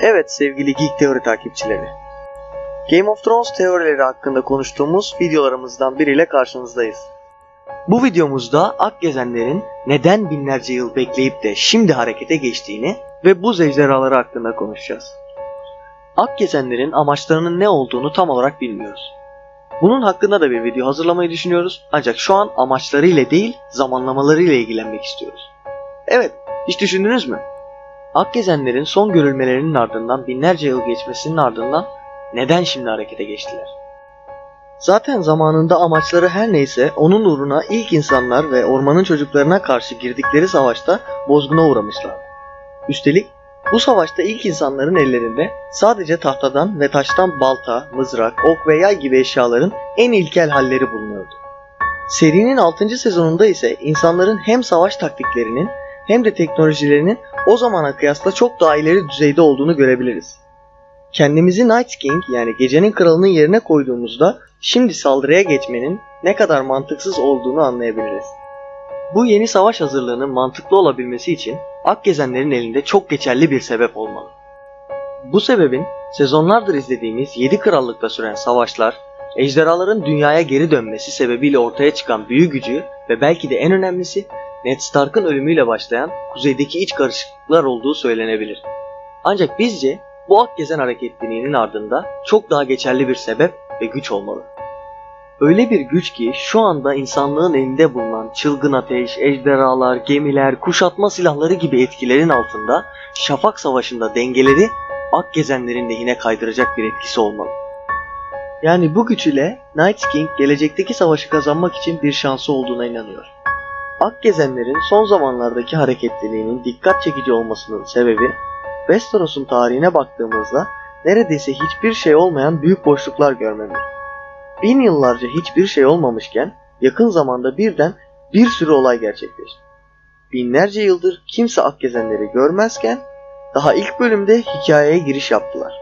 Evet sevgili Geek Teori takipçileri. Game of Thrones teorileri hakkında konuştuğumuz videolarımızdan biriyle karşınızdayız. Bu videomuzda Akgezenlerin neden binlerce yıl bekleyip de şimdi harekete geçtiğini ve bu ejderhaları hakkında konuşacağız. Akgezenlerin amaçlarının ne olduğunu tam olarak bilmiyoruz. Bunun hakkında da bir video hazırlamayı düşünüyoruz ancak şu an amaçlarıyla değil zamanlamalarıyla ilgilenmek istiyoruz. Evet, hiç düşündünüz mü? Akgezenlerin son görülmelerinin ardından binlerce yıl geçmesinin ardından neden şimdi harekete geçtiler? Zaten zamanında amaçları her neyse onun uğruna ilk insanlar ve ormanın çocuklarına karşı girdikleri savaşta bozguna uğramışlar. Üstelik bu savaşta ilk insanların ellerinde sadece tahtadan ve taştan balta, mızrak, ok ve yay gibi eşyaların en ilkel halleri bulunuyordu. Serinin 6. sezonunda ise insanların hem savaş taktiklerinin hem de teknolojilerinin o zamana kıyasla çok daha ileri düzeyde olduğunu görebiliriz. Kendimizi Night King yani gecenin kralının yerine koyduğumuzda şimdi saldırıya geçmenin ne kadar mantıksız olduğunu anlayabiliriz. Bu yeni savaş hazırlığının mantıklı olabilmesi için Akgezenlerin elinde çok geçerli bir sebep olmalı. Bu sebebin sezonlardır izlediğimiz 7 krallıkta süren savaşlar, ejderhaların dünyaya geri dönmesi sebebiyle ortaya çıkan büyü gücü ve belki de en önemlisi Ned Stark'ın ölümüyle başlayan kuzeydeki iç karışıklıklar olduğu söylenebilir. Ancak bizce bu Akgezen hareketliliğinin ardında çok daha geçerli bir sebep ve güç olmalı. Öyle bir güç ki şu anda insanlığın elinde bulunan çılgın ateş, ejderhalar, gemiler, kuşatma silahları gibi etkilerin altında Şafak Savaşı'nda dengeleri Akgezenlerin lehine kaydıracak bir etkisi olmalı. Yani bu güç ile Night King gelecekteki savaşı kazanmak için bir şansı olduğuna inanıyor. Akgezenlerin son zamanlardaki hareketliliğinin dikkat çekici olmasının sebebi Westeros'un tarihine baktığımızda neredeyse hiçbir şey olmayan büyük boşluklar görmemiz. Bin yıllarca hiçbir şey olmamışken yakın zamanda birden bir sürü olay gerçekleşti. Binlerce yıldır kimse Akgezenleri görmezken daha ilk bölümde hikayeye giriş yaptılar.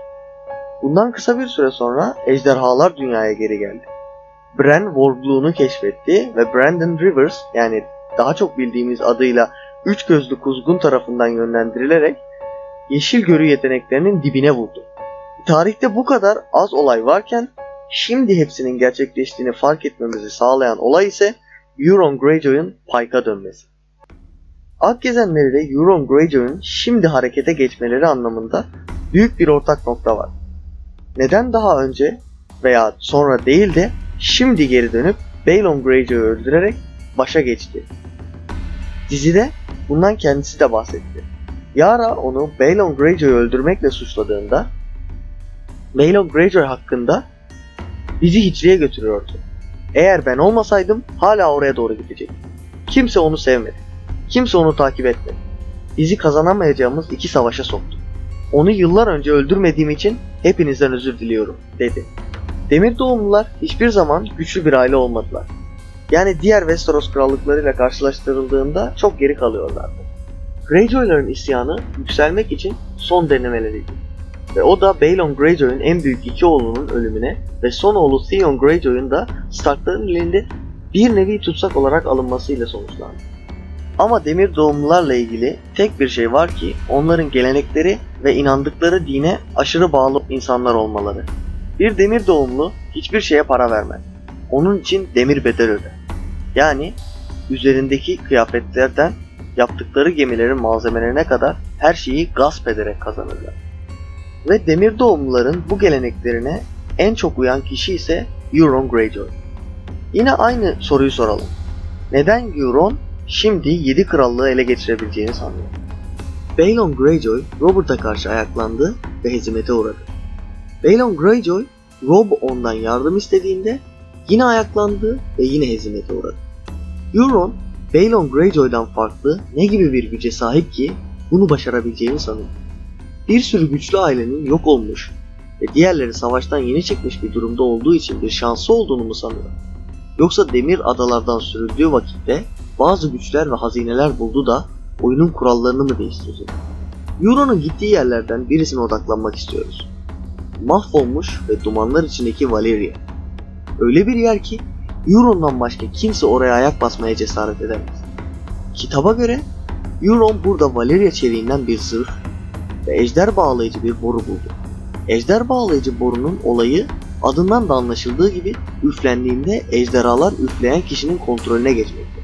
Bundan kısa bir süre sonra ejderhalar dünyaya geri geldi. Bran Warglu'nu keşfetti ve Brandon Rivers yani daha çok bildiğimiz adıyla Üç Gözlü Kuzgun tarafından yönlendirilerek yeşil görü yeteneklerinin dibine vurdu. Tarihte bu kadar az olay varken şimdi hepsinin gerçekleştiğini fark etmemizi sağlayan olay ise Euron Greyjoy'un Pike'a dönmesi. Akgezenleri ile Euron Greyjoy'un şimdi harekete geçmeleri anlamında büyük bir ortak nokta var. Neden daha önce veya sonra değil de şimdi geri dönüp Balon Greyjoy'u öldürerek başa geçti? Dizide bundan kendisi de bahsetti. Yara onu Balon Greyjoy'u öldürmekle suçladığında Balon Greyjoy hakkında bizi hiçliğe götürüyordu. Eğer ben olmasaydım hala oraya doğru gidecekti. Kimse onu sevmedi. Kimse onu takip etmedi. Bizi kazanamayacağımız iki savaşa soktu. Onu yıllar önce öldürmediğim için hepinizden özür diliyorum dedi. Demir doğumlular hiçbir zaman güçlü bir aile olmadılar. Yani diğer Westeros krallıklarıyla karşılaştırıldığında çok geri kalıyorlardı. Greyjoy'ların isyanı yükselmek için son denemeleriydi. Ve o da Balon Greyjoy'un en büyük iki oğlunun ölümüne ve son oğlu Theon Greyjoy'un da Stark'ların elinde bir nevi tutsak olarak alınmasıyla sonuçlandı. Ama demir doğumlularla ilgili tek bir şey var ki onların gelenekleri ve inandıkları dine aşırı bağlı insanlar olmaları. Bir demir doğumlu hiçbir şeye para vermez. Onun için demir bedel öder. Yani üzerindeki kıyafetlerden yaptıkları gemilerin malzemelerine kadar her şeyi gasp ederek kazanırlar. Ve demir doğumluların bu geleneklerine en çok uyan kişi ise Euron Greyjoy. Yine aynı soruyu soralım. Neden Euron şimdi 7 krallığı ele geçirebileceğini sanıyor? Balon Greyjoy Robert'a karşı ayaklandı ve hezimete uğradı. Balon Greyjoy Rob ondan yardım istediğinde yine ayaklandı ve yine hezimete uğradı. Euron Balon Greyjoy'dan farklı ne gibi bir güce sahip ki bunu başarabileceğini sanıyor. Bir sürü güçlü ailenin yok olmuş ve diğerleri savaştan yeni çıkmış bir durumda olduğu için bir şansı olduğunu mu sanıyor? Yoksa demir adalardan sürüldüğü vakitte bazı güçler ve hazineler buldu da oyunun kurallarını mı değiştirecek? Euron'un gittiği yerlerden birisine odaklanmak istiyoruz. Mahvolmuş ve dumanlar içindeki Valyria. Öyle bir yer ki Euron'dan başka kimse oraya ayak basmaya cesaret edemez. Kitaba göre Euron burada Valyria çeliğinden bir zırh, ve ejder bağlayıcı bir boru buldu. Ejder bağlayıcı borunun olayı adından da anlaşıldığı gibi üflendiğinde ejderhalar üfleyen kişinin kontrolüne geçmekte.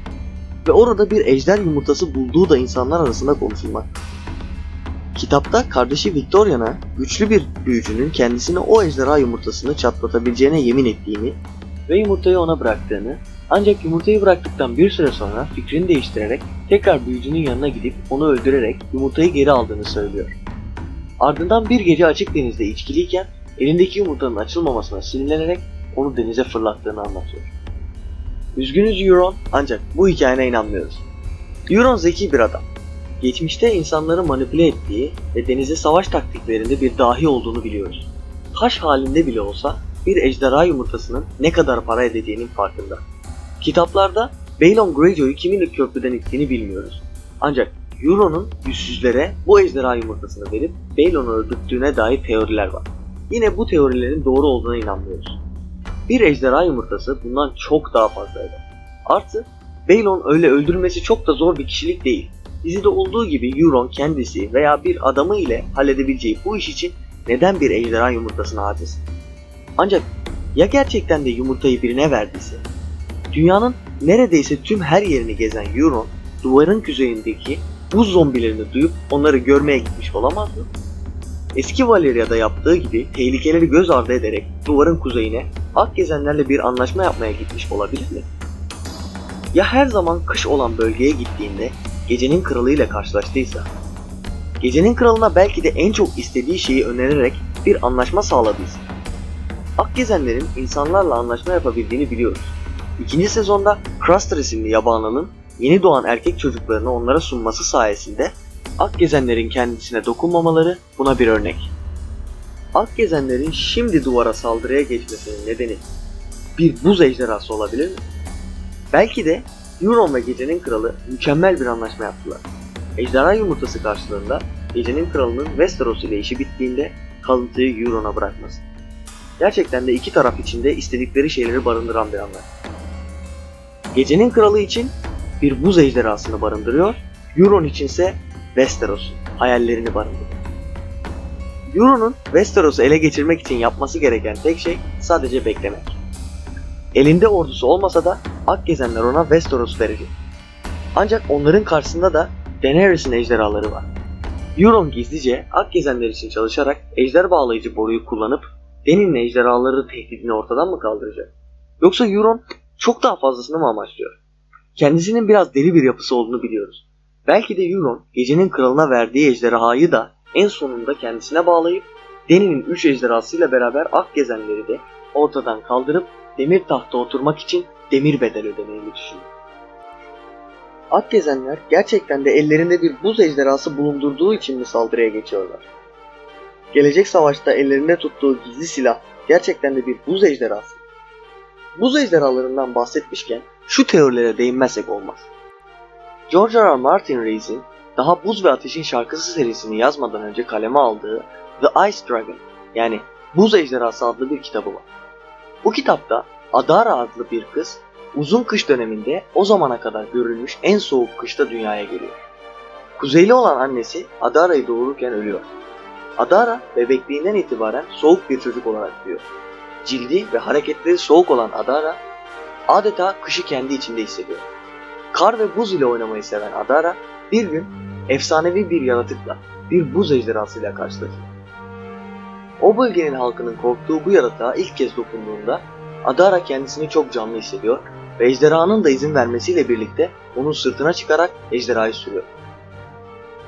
Ve orada bir ejder yumurtası bulduğu da insanlar arasında konuşulmakta. Kitapta kardeşi Victoria'na güçlü bir büyücünün kendisine o ejderha yumurtasını çatlatabileceğine yemin ettiğini ve yumurtayı ona bıraktığını ancak yumurtayı bıraktıktan bir süre sonra fikrini değiştirerek tekrar büyücünün yanına gidip onu öldürerek yumurtayı geri aldığını söylüyor. Ardından bir gece açık denizde içkiliyken elindeki yumurtanın açılmamasına sinirlenerek onu denize fırlattığını anlatıyor. Üzgünüz Euron ancak bu hikayene inanmıyoruz. Euron zeki bir adam. Geçmişte insanları manipüle ettiği ve denize savaş taktiklerinde bir dahi olduğunu biliyoruz. Taş halinde bile olsa bir ejderha yumurtasının ne kadar para edeceğinin farkında. Kitaplarda Balon Greyjoy'u kimin köprüden ittiğini bilmiyoruz. Ancak Euron'un yüzsüzlere bu ejderha yumurtasını verip Balon'u öldürttüğüne dair teoriler var. Yine bu teorilerin doğru olduğuna inanmıyoruz. Bir ejderha yumurtası bundan çok daha fazlaydı. Artı Balon öyle öldürülmesi çok da zor bir kişilik değil. Dizide olduğu gibi Euron kendisi veya bir adamı ile halledebileceği bu iş için neden bir ejderha yumurtasını harcasın? Ancak ya gerçekten de yumurtayı birine verdiyse? Dünyanın neredeyse tüm her yerini gezen Euron, duvarın kuzeyindeki buz zombilerini duyup onları görmeye gitmiş olamaz mı? Eski Valeria'da yaptığı gibi tehlikeleri göz ardı ederek duvarın kuzeyine ak gezenlerle bir anlaşma yapmaya gitmiş olabilir mi? Ya her zaman kış olan bölgeye gittiğinde gecenin kralıyla karşılaştıysa? Gecenin kralına belki de en çok istediği şeyi önererek bir anlaşma sağladıysa? Akgezenlerin insanlarla anlaşma yapabildiğini biliyoruz. İkinci sezonda Craster isimli yabanının yeni doğan erkek çocuklarını onlara sunması sayesinde Akgezenlerin kendisine dokunmamaları buna bir örnek. Akgezenlerin şimdi duvara saldırıya geçmesinin nedeni bir buz ejderhası olabilir mi? Belki de Euron ve Gecenin Kralı mükemmel bir anlaşma yaptılar. Ejderha yumurtası karşılığında Gecenin Kralı'nın Westeros ile işi bittiğinde kalıntıyı Euron'a bırakması. Gerçekten de iki taraf içinde istedikleri şeyleri barındıran bir anlaşma. Gecenin Kralı için bir buz ejderhasını barındırıyor, Euron içinse Westeros hayallerini barındırıyor. Euron'un Westeros'u ele geçirmek için yapması gereken tek şey sadece beklemek. Elinde ordusu olmasa da Akgezenler ona Westeros verecek. Ancak onların karşısında da Daenerys'in ejderhaları var. Euron gizlice Akgezenler için çalışarak ejder bağlayıcı boruyu kullanıp Dany'nin ejderhaları tehdidini ortadan mı kaldıracak? Yoksa Euron çok daha fazlasını mı amaçlıyor? Kendisinin biraz deli bir yapısı olduğunu biliyoruz. Belki de Euron gecenin kralına verdiği ejderhayı da en sonunda kendisine bağlayıp Dany'nin 3 ejderhasıyla beraber Akgezenleri de ortadan kaldırıp demir tahta oturmak için demir bedel ödemeyi düşünüyor. Akgezenler gerçekten de ellerinde bir buz ejderhası bulundurduğu için mi saldırıya geçiyorlar? Gelecek savaşta ellerinde tuttuğu gizli silah gerçekten de bir buz ejderhası. Buz ejderhalarından bahsetmişken şu teorilere değinmezsek olmaz. George R. R. Martin Reis'in daha Buz ve Ateşin Şarkısı serisini yazmadan önce kaleme aldığı The Ice Dragon yani Buz Ejderhası adlı bir kitabı var. Bu kitapta Adara adlı bir kız uzun kış döneminde o zamana kadar görülmüş en soğuk kışta dünyaya geliyor. Kuzeyli olan annesi Adara'yı doğururken ölüyor. Adara bebekliğinden itibaren soğuk bir çocuk olarak büyüyor. Cildi ve hareketleri soğuk olan Adara adeta kışı kendi içinde hissediyor. Kar ve buz ile oynamayı seven Adara bir gün efsanevi bir yaratıkla, bir buz ejderhasıyla karşılaşıyor. O bölgenin halkının korktuğu bu yaratığa ilk kez dokunduğunda Adara kendisini çok canlı hissediyor ve ejderhanın da izin vermesiyle birlikte onun sırtına çıkarak ejderhayı sürüyor.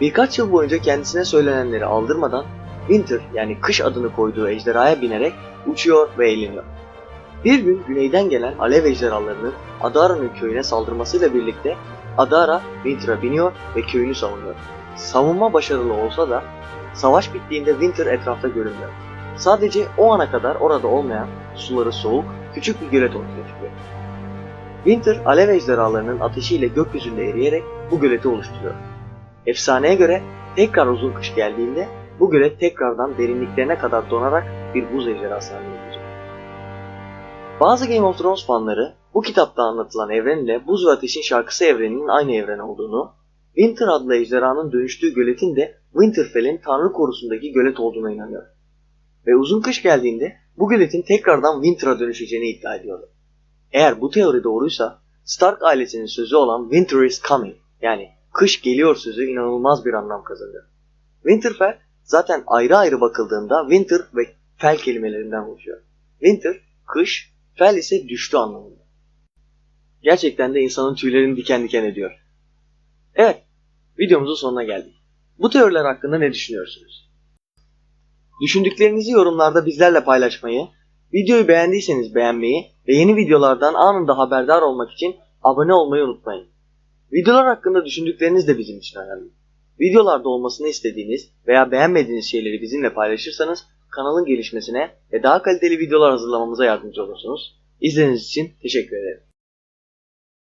Birkaç yıl boyunca kendisine söylenenleri aldırmadan Winter yani kış adını koyduğu ejderhaya binerek uçuyor ve eğleniyor. Bir gün güneyden gelen alev ejderhalarının Adara'nın köyüne saldırmasıyla birlikte Adara Winter'a biniyor ve köyünü savunuyor. Savunma başarılı olsa da savaş bittiğinde Winter etrafta görünmüyor. Sadece o ana kadar orada olmayan suları soğuk küçük bir gölet ortaya çıkıyor. Winter alev ejderhalarının ateşiyle gökyüzünde eriyerek bu göleti oluşturuyor. Efsaneye göre tekrar uzun kış geldiğinde bu gölet tekrardan derinliklerine kadar donarak bir buz ejderhası haline gelecek. Bazı Game of Thrones fanları bu kitapta anlatılan evrenle Buz ve Ateşin Şarkısı evreninin aynı evren olduğunu, Winter adlı ejderhanın dönüştüğü göletin de Winterfell'in Tanrı korusundaki gölet olduğuna inanıyor. Ve uzun kış geldiğinde bu göletin tekrardan Winter'a dönüşeceğini iddia ediyorlar. Eğer bu teori doğruysa Stark ailesinin sözü olan Winter is coming yani kış geliyor sözü inanılmaz bir anlam kazanıyor. Winterfell zaten ayrı ayrı bakıldığında Winter ve Fell kelimelerinden oluşuyor. Winter, kış, Fell ise düştü anlamında. Gerçekten de insanın tüylerini diken diken ediyor. Evet, videomuzun sonuna geldik. Bu teoriler hakkında ne düşünüyorsunuz? Düşündüklerinizi yorumlarda bizlerle paylaşmayı, videoyu beğendiyseniz beğenmeyi ve yeni videolardan anında haberdar olmak için abone olmayı unutmayın. Videolar hakkında düşündükleriniz de bizim için önemli. Videolarda olmasını istediğiniz veya beğenmediğiniz şeyleri bizimle paylaşırsanız kanalın gelişmesine ve daha kaliteli videolar hazırlamamıza yardımcı olursunuz. İzlediğiniz için teşekkür ederim.